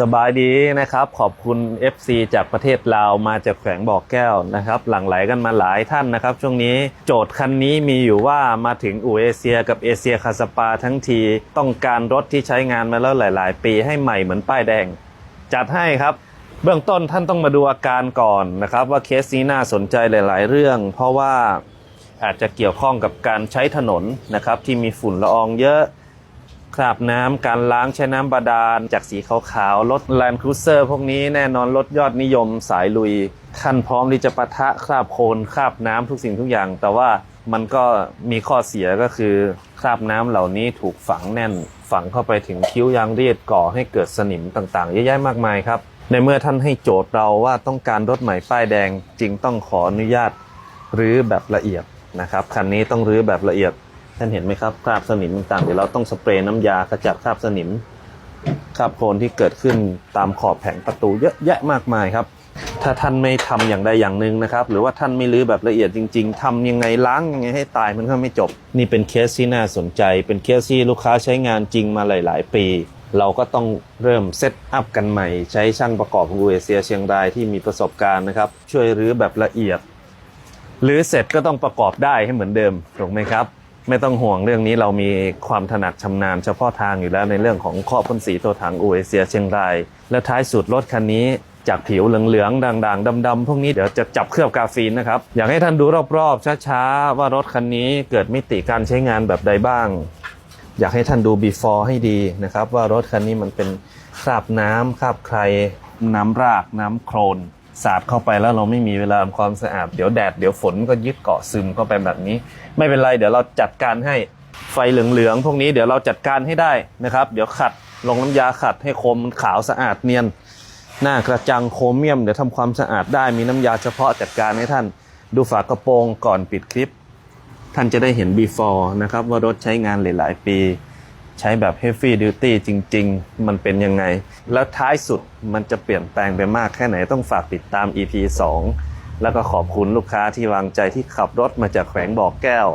สบายดีนะครับ ขอบคุณ FC จากประเทศลาวมาจากแขวงบ่อแก้วนะครับ หลั่งไหลกันมาหลายท่านนะครับ ช่วงนี้โจทย์คันนี้มีอยู่ว่ามาถึงอูเอเชียกับเอเชียคาสปาทั้งที ต้องการรถที่ใช้งานมาแล้วหลาย ๆ ปีให้ใหม่เหมือนป้ายแดง จัดให้ครับ เบื้องต้นท่านต้องมาดูอาการก่อนนะครับ ว่าเคสนี้น่าสนใจหลาย ๆ เรื่อง เพราะว่าอาจจะเกี่ยวข้องกับการใช้ถนนนะครับที่มีฝุ่นละอองเยอะ คราบน้ำการล้างใช้น้ำบาดาล จากสีขาวๆ รถแลนด์ครูเซอร์พวกนี้แน่นอนรถยอดนิยมสายลุยขั้นพร้อมที่จะปะทะคราบโคลนคราบน้ำทุกสิ่งทุกอย่าง แต่ว่ามันก็มีข้อเสียก็คือคราบน้ำเหล่านี้ถูกฝังแน่น ฝังเข้าไปถึงคิ้วยางเรียดก่อให้เกิดสนิมต่างๆ เยอะแยะมากมายครับ ในเมื่อท่านให้โจทย์เราว่าต้องการรถใหม่ป้ายแดงจึงต้องขออนุญาตรื้อแบบละเอียดนะครับคันนี้ต้องรื้อแบบละเอียด ท่านเห็นไหมครับคราบสนิมต่างๆเดี๋ยวเราต้องสเปรย์น้ำยาขจัดคราบสนิมคราบโคลนที่เกิดขึ้นตามขอบแผงประตูเยอะแยะมากมายครับ ถ้าท่านไม่ทำอย่างใดอย่างหนึ่งนะครับ หรือว่าท่านไม่รื้อแบบละเอียดจริง ๆทำยังไงล้างยังไงให้ตายมันก็ไม่จบ นี่เป็นเคสที่น่าสนใจ เป็นเคสที่ลูกค้าใช้งานจริงมาหลาย ๆ ปี เราก็ต้องเริ่มเซตอัพกันใหม่ ใช้ช่างประกอบของอูเอเชียเชียงรายที่มีประสบการณ์นะครับ ช่วยรื้อแบบละเอียดหรือเสร็จก็ต้องประกอบได้ให้เหมือนเดิมถูกไหมครับ ไม่ต้องห่วงเรื่องนี้เรามีความถนัดชำนาญเฉพาะทางอยู่แล้วในเรื่องของครอบพ่นสีตัวถังอูเอเชียเชียงราย และท้ายสุดรถคันนี้จากผิวเหลืองๆด่างๆดำๆพวกนี้เดี๋ยวจะจับเคลือบกาฟีนนะครับ อยากให้ท่านดูรอบๆช้าๆ ว่ารถคันนี้เกิดมิติการใช้งานแบบใดบ้าง อยากให้ท่านดู before ให้ดีนะครับ ว่ารถคันนี้มันเป็นคราบน้ำคราบใคร น้ำรากน้ำโคลน สาดเข้าไปแล้วเราไม่มีเวลาทำความสะอาดเดี๋ยวแดดเดี๋ยวฝนก็ยึดเกาะซึมเข้าไปแบบนี้ ไม่เป็นไรเดี๋ยวเราจัดการให้ไฟเหลืองๆพวกนี้เดี๋ยวเราจัดการให้ได้นะครับ เดี๋ยวขัดลงน้ำยาขัดให้โคมมันขาวสะอาดเนียน หน้ากระจังโครเมียมเดี๋ยวทำความสะอาดได้มีน้ำยาเฉพาะจัดการให้ท่าน ดูฝากระโปรงก่อนปิดคลิป ท่านจะได้เห็น before นะครับว่ารถใช้งานหลาย ๆ ปี ใช้แบบ heavy duty จริง ๆ มันเป็นยังไง แล้วท้ายสุดมันจะเปลี่ยนแปลงไปมากแค่ไหนต้องฝากติดตาม EP 2 แล้วก็ขอบคุณลูกค้าที่วางใจที่ขับรถมาจากแขวงบ่อแก้ว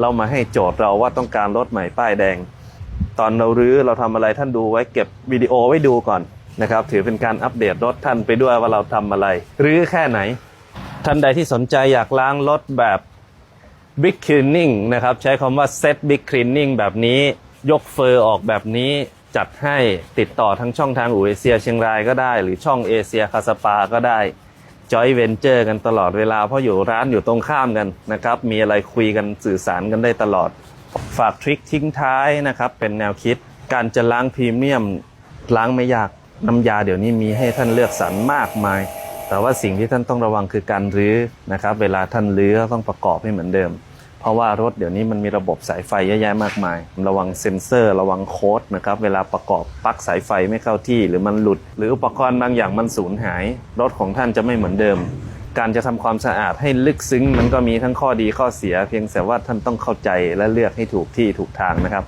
เรามาให้โจทย์เราว่าต้องการรถใหม่ป้ายแดง ตอนเรารื้อเราทำอะไรท่านดูไว้เก็บวิดีโอไว้ดูก่อนนะครับถือเป็นการอัปเดตรถท่านไปด้วยว่าเราทำอะไรรื้อแค่ไหน ท่านใดที่สนใจอยากล้างรถแบบ Big Cleaning นะครับใช้คำว่า Set Big Cleaning แบบนี้ ยกเฟอร์ออกแบบนี้จัดให้ติดต่อทั้งช่องทางอูเอเชียเชียงรายก็ได้ หรือช่องเอเชียคาสปาก็ได้จอยเวนเจอร์กันตลอดเวลาเพราะอยู่ร้านอยู่ตรงข้ามกันนะครับ มีอะไรคุยกันสื่อสารกันได้ตลอด ฝากทริคทิ้งท้ายนะครับ เป็นแนวคิดการจะล้างพรีเมียมล้างไม่ยากน้ำยาเดี๋ยวนี้มีให้ท่านเลือกสรรมากมาย แต่ว่าสิ่งที่ท่านต้องระวังคือการรื้อนะครับ เวลาท่านรื้อต้องประกอบให้เหมือนเดิม เพราะว่ารถเดี๋ยวนี้มันมีระบบสายไฟเยอะแยะมากมาย ระวังเซ็นเซอร์ ระวังโค้ดนะครับ เวลาประกอบปลั๊กสายไฟไม่เข้าที่ หรือมันหลุด หรืออุปกรณ์บางอย่างมันสูญหาย รถของท่านจะไม่เหมือนเดิม การจะทำความสะอาดให้ลึกซึ้ง มันก็มีทั้งข้อดีข้อเสีย เพียงแต่ว่าท่านต้องเข้าใจและเลือกให้ถูกที่ถูกทางนะครับ